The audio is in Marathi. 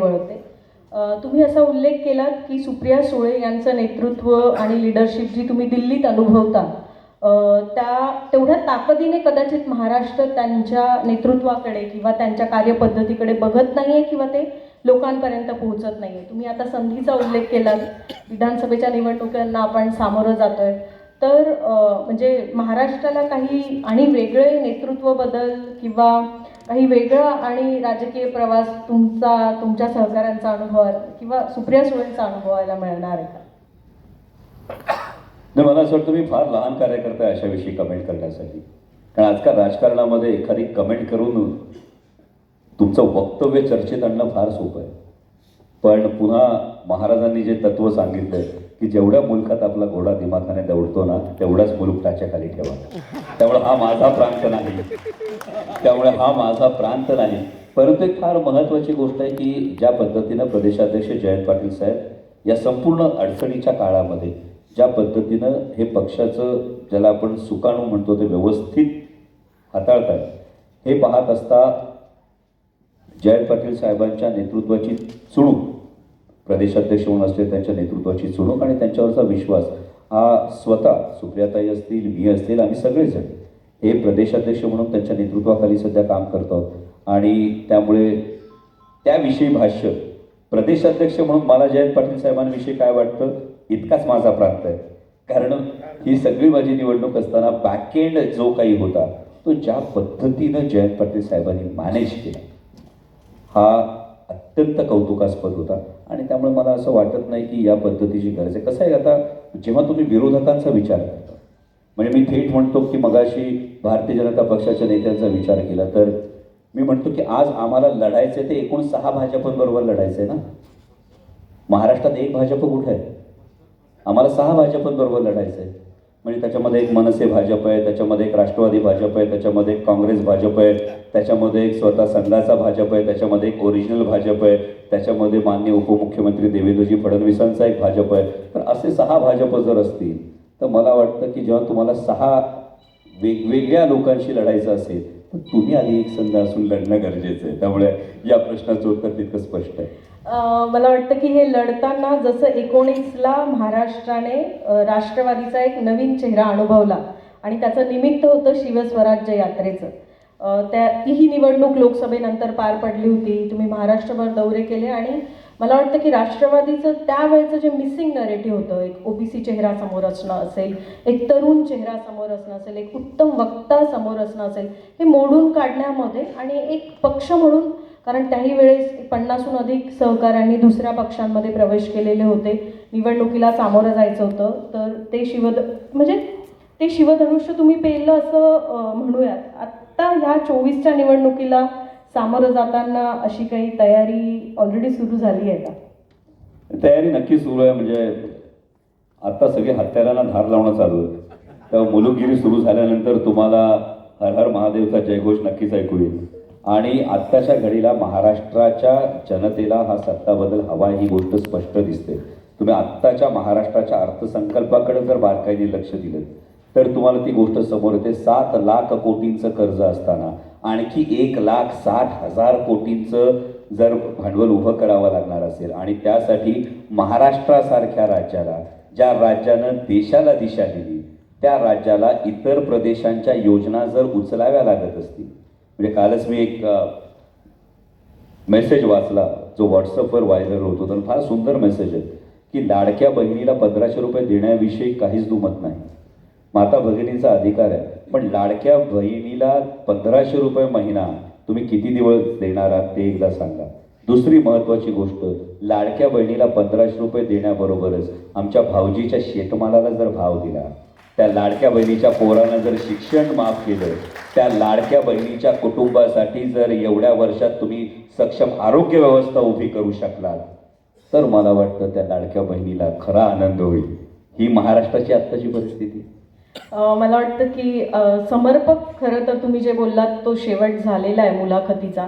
वळते. तुम्ही असा उल्लेख केलात की सुप्रिया सुळे यांचं नेतृत्व आणि लिडरशिप जी तुम्ही दिल्लीत अनुभवता त्या तेवढ्या ताकदीने कदाचित महाराष्ट्र त्यांच्या नेतृत्वाकडे किंवा त्यांच्या कार्यपद्धतीकडे बघत नाही आहे किंवा ते लोकांपर्यंत पोहोचत नाही आहे तुम्ही आता संधीचा उल्लेख केलात विधानसभेच्या निवडणुकांना आपण सामोरं जातोय. तर म्हणजे महाराष्ट्राला काही आणि वेगळे नेतृत्व बदल किंवा काही वेगळा आणि राजकीय प्रवास तुमचा तुमच्या सहकाऱ्यांचा अनुभव किंवा सुप्रिया सुळेंचा अनुभवायला मिळणार आहे का? नाही मला असं वाटतं मी फार लहान कार्यकर्ता आहे अशाविषयी कमेंट करण्यासाठी. कारण आजकाल राजकारणामध्ये एखादी कमेंट करून तुमचं वक्तव्य चर्चेत आणणं फार सोपं आहे. पण पुन्हा महाराजांनी जे तत्व सांगितलं की जेवढ्या मुलखात आपला घोडा दिमाखाने दौडतो ना तेवढाच मुलूक खाली ठेवा. त्यामुळे हा माझा प्रांत नाही. त्यामुळे हा माझा प्रांत नाही. परंतु एक फार महत्त्वाची गोष्ट आहे की ज्या पद्धतीनं प्रदेशाध्यक्ष जयंत पाटील साहेब या संपूर्ण अडचणीच्या काळामध्ये ज्या पद्धतीनं हे पक्षाचं ज्याला आपण सुकाणू म्हणतो ते व्यवस्थित हाताळतात हे पाहत असता जयंत पाटील साहेबांच्या नेतृत्वाची चुणूक प्रदेशाध्यक्ष म्हणून असले त्यांच्या नेतृत्वाची चुणूक आणि त्यांच्यावरचा विश्वास. हा स्वतः सुप्रियाताई असतील मी असतील आम्ही सगळेजण हे प्रदेशाध्यक्ष म्हणून त्यांच्या नेतृत्वाखाली सध्या काम करतो आणि त्यामुळे त्याविषयी भाष्य प्रदेशाध्यक्ष म्हणून मला जयंत पाटील साहेबांविषयी काय वाटतं? इतकाच माझा प्रांत आहे. कारण ही सगळी माझी निवडणूक असताना बॅकएंड जो काही होता तो ज्या पद्धतीनं जयंत पाटील साहेबांनी मॅनेज केला. हा अत्यंत कौतुकास्पद होता. आणि त्यामुळे मला असं वाटत नाही की या पद्धतीची गरज आहे. कसं आहे आता जेव्हा तुम्ही विरोधकांचा विचार करता म्हणजे मी थेट म्हणतो की मगाशी भारतीय जनता पक्षाच्या नेत्यांचा विचार केला तर मी म्हणतो की आज आम्हाला लढायचं आहे ते एकूण सहा भाजपांबरोबर लढायचं आहे ना? महाराष्ट्रात एक भाजप कुठे आहे? आम्हाला सहा भाजपांबरोबर लढायचं आहे म्हणजे त्याच्यामध्ये एक मनसे भाजप आहे त्याच्यामध्ये एक राष्ट्रवादी भाजप आहे त्याच्यामध्ये एक काँग्रेस भाजप आहे त्याच्यामध्ये एक स्वतः संघाचा भाजप आहे त्याच्यामध्ये एक ओरिजिनल भाजप आहे त्याच्यामध्ये मान्य उपमुख्यमंत्री देवेंद्रजी फडणवीसांचा एक भाजप आहे. तर असे सहा भाजप जर असतील तर मला वाटतं की जेव्हा तुम्हाला सहा वेगवेगळ्या लोकांशी लढायचं असेल पण तुम्ही आधी एक संध असून लढणं गरजेचं आहे. त्यामुळे या प्रश्नाचं उत्तर तितकं स्पष्ट आहे. मला वाटतं की हे लढताना जसं एकोणीसला महाराष्ट्राने राष्ट्रवादीचा एक नवीन चेहरा अनुभवला आणि त्याचं निमित्त होतं शिवस्वराज्य यात्रेचं. त्या तीही निवडणूक लोकसभेनंतर पार पडली होती. तुम्ही महाराष्ट्रभर दौरे केले आणि मला वाटतं की राष्ट्रवादीचं त्यावेळेचं जे मिसिंग नरेटिव्ह होतं एक ओबीसी चेहरा समोर असणं असेल एक तरुण चेहरा समोर असणं असेल एक उत्तम वक्ता समोर असणं असेल हे मोडून काढण्यामध्ये आणि एक पक्ष म्हणून कारण त्याही वेळेस पन्नासहून अधिक सहकाऱ्यांनी दुसऱ्या पक्षांमध्ये प्रवेश केलेले होते. निवडणुकीला सामोरं जायचं होतं. तर ते शिवद म्हणजे ते शिवधनुष्य तुम्ही पेललं असं म्हणूयात. आत्ता ह्या चोवीसच्या निवडणुकीला सामोरं जाताना अशी काही तयारी ऑलरेडी सुरू झाली आहे का? तयारी नक्की सुरू आहे म्हणजे आत्ता सगळे हत्यारांना धार लावणं चालू आहे. तर मुलुगिरी सुरू झाल्यानंतर तुम्हाला हर हर महादेवचा जयघोष नक्कीच ऐकू येईल. आणि आत्ताच्या घडीला महाराष्ट्राच्या जनतेला हा सत्ता बदल हवा ही गोष्ट स्पष्ट दिसते. तुम्ही आत्ताच्या महाराष्ट्राच्या अर्थसंकल्पाकडे जर बारकाईने लक्ष दिलं तर तुम्हाला ती गोष्ट समोर येते. सात लाख कोटींचं कर्ज असताना आणखी एक लाख साठ हजार कोटींचं जर भांडवल उभं करावं लागणार असेल आणि त्यासाठी महाराष्ट्रासारख्या राज्याला ज्या राज्यानं देशाला दिशा दिली त्या राज्याला इतर प्रदेशांच्या योजना जर उचलाव्या लागत असतील म्हणजे कालच मी एक मेसेज वाचला जो व्हॉट्सअपवर व्हायरल होतो तर फार सुंदर मेसेज आहे की लाडक्या बहिणीला पंधराशे रुपये देण्याविषयी काहीच दुमत नाही. माता भगिनीचा अधिकार आहे. पण लाडक्या बहिणीला पंधराशे रुपये महिना तुम्ही किती दिवस देणार आहात ते एकदा सांगा. दुसरी महत्त्वाची गोष्ट लाडक्या बहिणीला पंधराशे रुपये देण्याबरोबरच आमच्या भाऊजीच्या शेतमालाला जर भाव दिला त्या लाडक्या बहिणीच्या पोरानं जर शिक्षण माफ केलं त्या लाडक्या बहिणीच्या कुटुंबासाठी जर एवढ्या वर्षात तुम्ही सक्षम आरोग्य व्यवस्था उभी करू शकलात तर मला वाटतं त्या लाडक्या बहिणीला खरा आनंद होईल. ही महाराष्ट्राची आत्ताची परिस्थिती. मला वाटतं की समर्पक खरं तर तुम्ही जे बोललात तो शेवट झालेला आहे मुलाखतीचा.